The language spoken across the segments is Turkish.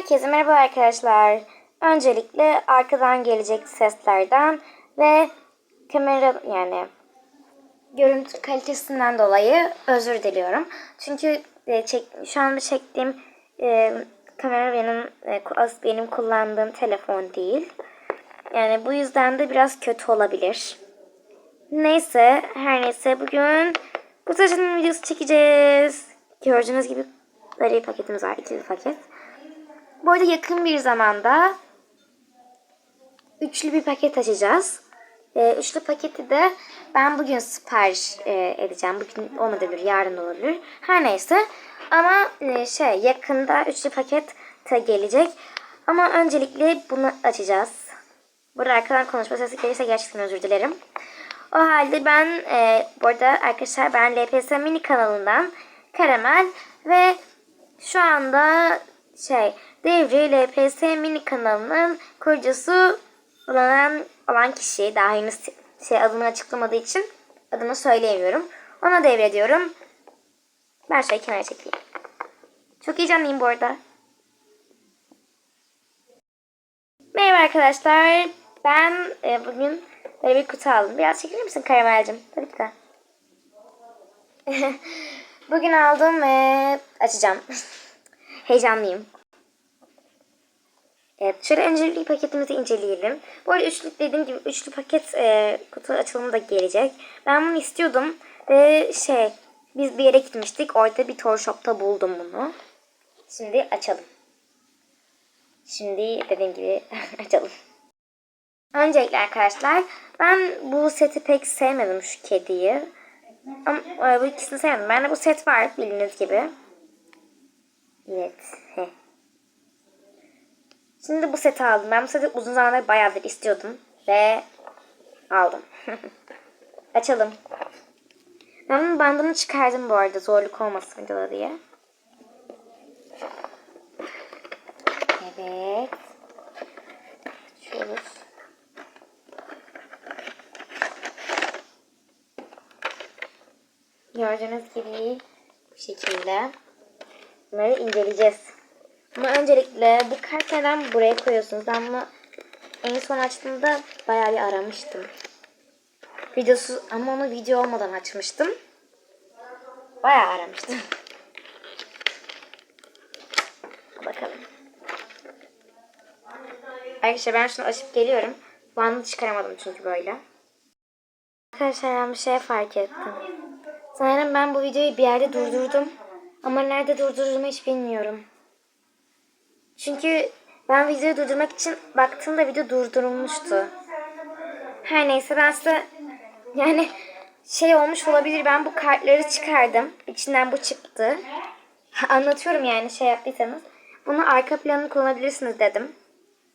Herkese merhaba arkadaşlar. Öncelikle arkadan gelecek seslerden ve kamera yani görüntü kalitesinden dolayı özür diliyorum. Çünkü e, çek, şu anda çektiğim e, kamera benim e, benim kullandığım telefon değil. Yani bu yüzden de biraz kötü olabilir. Neyse her neyse bugün kutu açılımı videosu çekeceğiz. Gördüğünüz gibi böyle bir paketimiz var. ikili paket. Bu arada yakın bir zamanda üçlü bir paket açacağız. Ee, üçlü paketi de ben bugün sipariş e, edeceğim. Bugün olabilir, yarın da olabilir. Her neyse. Ama e, şey yakında üçlü paket de gelecek. Ama öncelikle bunu açacağız. Burada arkadan konuşma sesi gelirse gerçekten özür dilerim. O halde ben e, bu arada arkadaşlar ben LPS mini kanalından Karamel ve şu anda şey Devri LPS mini kanalının kurucusu olan, olan kişi daha henüz şey adını açıklamadığı için adını söyleyemiyorum. Ona devrediyorum. Ben şöyle kenara çekeyim. Çok heyecanlıyım bu arada. Merhaba arkadaşlar. Ben e, bugün böyle bir kutu aldım. Biraz çekilir misin Karamel'cim? Tabii ki de. bugün aldım ve açacağım. Heyecanlıyım. Evet, şöyle öncelikli paketimizi inceleyelim. Bu arada üçlü dediğim gibi üçlü paket e, kutu açılımı da gelecek. Ben bunu istiyordum ve şey biz bir yere gitmiştik. Orada bir toy shop'ta buldum bunu. Şimdi açalım. Şimdi dediğim gibi açalım. Öncelikle arkadaşlar ben bu seti pek sevmedim şu kediyi. Ama e, bu ikisini sevmedim. Bende bu set var bildiğiniz gibi. Evet. Heh. Şimdi bu seti aldım. Ben bu seti uzun zamandır bayağıdır istiyordum. Ve aldım. Açalım. Ben bunun bandını çıkardım bu arada zorluk olmasın videoda diye. Evet. Açıyoruz. Gördüğünüz gibi bu şekilde bunları inceleyeceğiz. Ama öncelikle bu kart neden buraya koyuyorsunuz? Ben bunu en son açtığımda bayağı bir aramıştım. Videosu ama onu video olmadan açmıştım. Bayağı aramıştım. Bakalım. Arkadaşlar ben şunu açıp geliyorum. Bandı çıkaramadım çünkü böyle. Arkadaşlar ben bir şey fark ettim. Sanırım ben bu videoyu bir yerde durdurdum. Ama nerede durdurduğumu hiç bilmiyorum. Çünkü ben videoyu durdurmak için baktığımda video durdurulmuştu. Her neyse ben size yani şey olmuş olabilir. Ben bu kartları çıkardım. İçinden bu çıktı. Anlatıyorum yani şey yaptıysanız. Bunu arka planını kullanabilirsiniz dedim.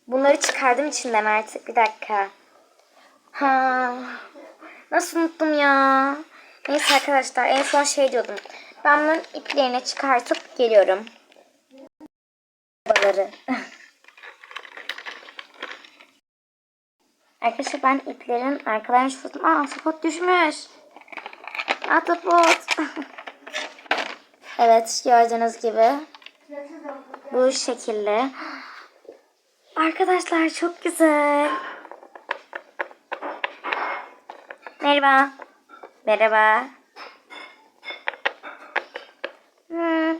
Bunları çıkardım içinden artık. Bir dakika. Ha. Nasıl unuttum ya? Neyse arkadaşlar en son şey diyordum. Ben bunun iplerini çıkartıp geliyorum. Babaları. Arkadaşlar ben iplerin arkalarını tuttum. Aa spot düşmüş. Atapot. evet gördüğünüz gibi. Bu şekilde. Arkadaşlar çok güzel. Merhaba. Merhaba. Hmm.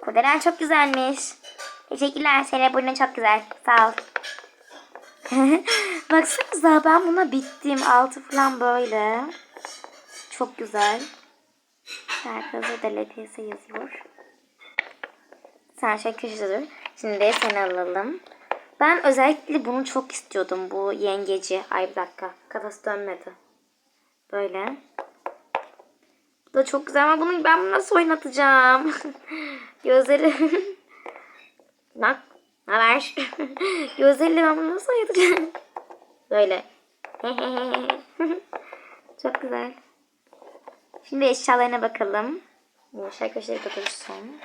Kurdelen çok güzelmiş. Teşekkürler. Senin burnun çok güzel. Sağ ol. Baksanıza ben buna bittim. Altı falan böyle. Çok güzel. Arkada da LPS yazıyor. Sen şöyle köşede dur. Şimdi seni alalım. Ben özellikle bunu çok istiyordum. Bu yengeci. Ay bir dakika. Kafası dönmedi. Böyle. Bu da çok güzel ama bunu ben bunu nasıl oynatacağım? Gözleri. Ne haber? Gözleriyle ben bunu nasıl oynatacağım? Böyle. çok güzel. Şimdi eşyalarına bakalım. Yumuşak köşeleri de dursun.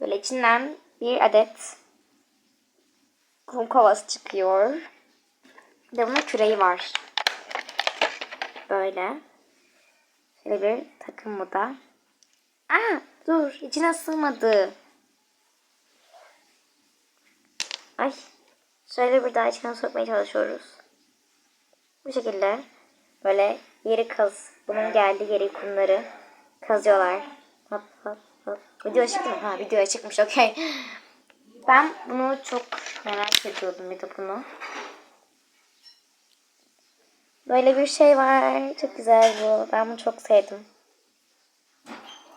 Böyle içinden bir adet kum kovası çıkıyor. Bir de bunun küreği var. Böyle. Şöyle bir takım bu da. Aa dur içine sığmadı. Ay. Şöyle bir daha içine sokmaya çalışıyoruz. Bu şekilde. Böyle yeri kaz. Bunun geldiği yeri kumları kazıyorlar. Hop hop hop. Video açık mı? Ha video açıkmış okey. Ben bunu çok merak ediyordum bir de bunu. Böyle bir şey var. Çok güzel bu. Ben bunu çok sevdim.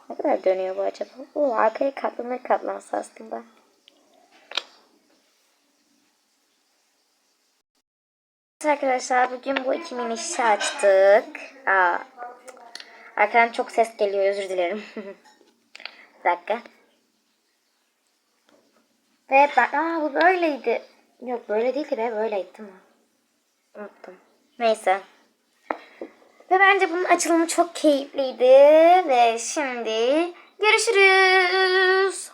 Ne kadar dönüyor bu acaba? Oo, arkaya katlanır katlansa aslında. Arkadaşlar bugün bu iki minişi açtık. Aa, arkadan çok ses geliyor özür dilerim. bir dakika. Ve ben, aa bu böyleydi. Yok böyle değildi be böyleydi değil mi? Unuttum. Neyse. Ve bence bunun açılımı çok keyifliydi. Ve şimdi görüşürüz.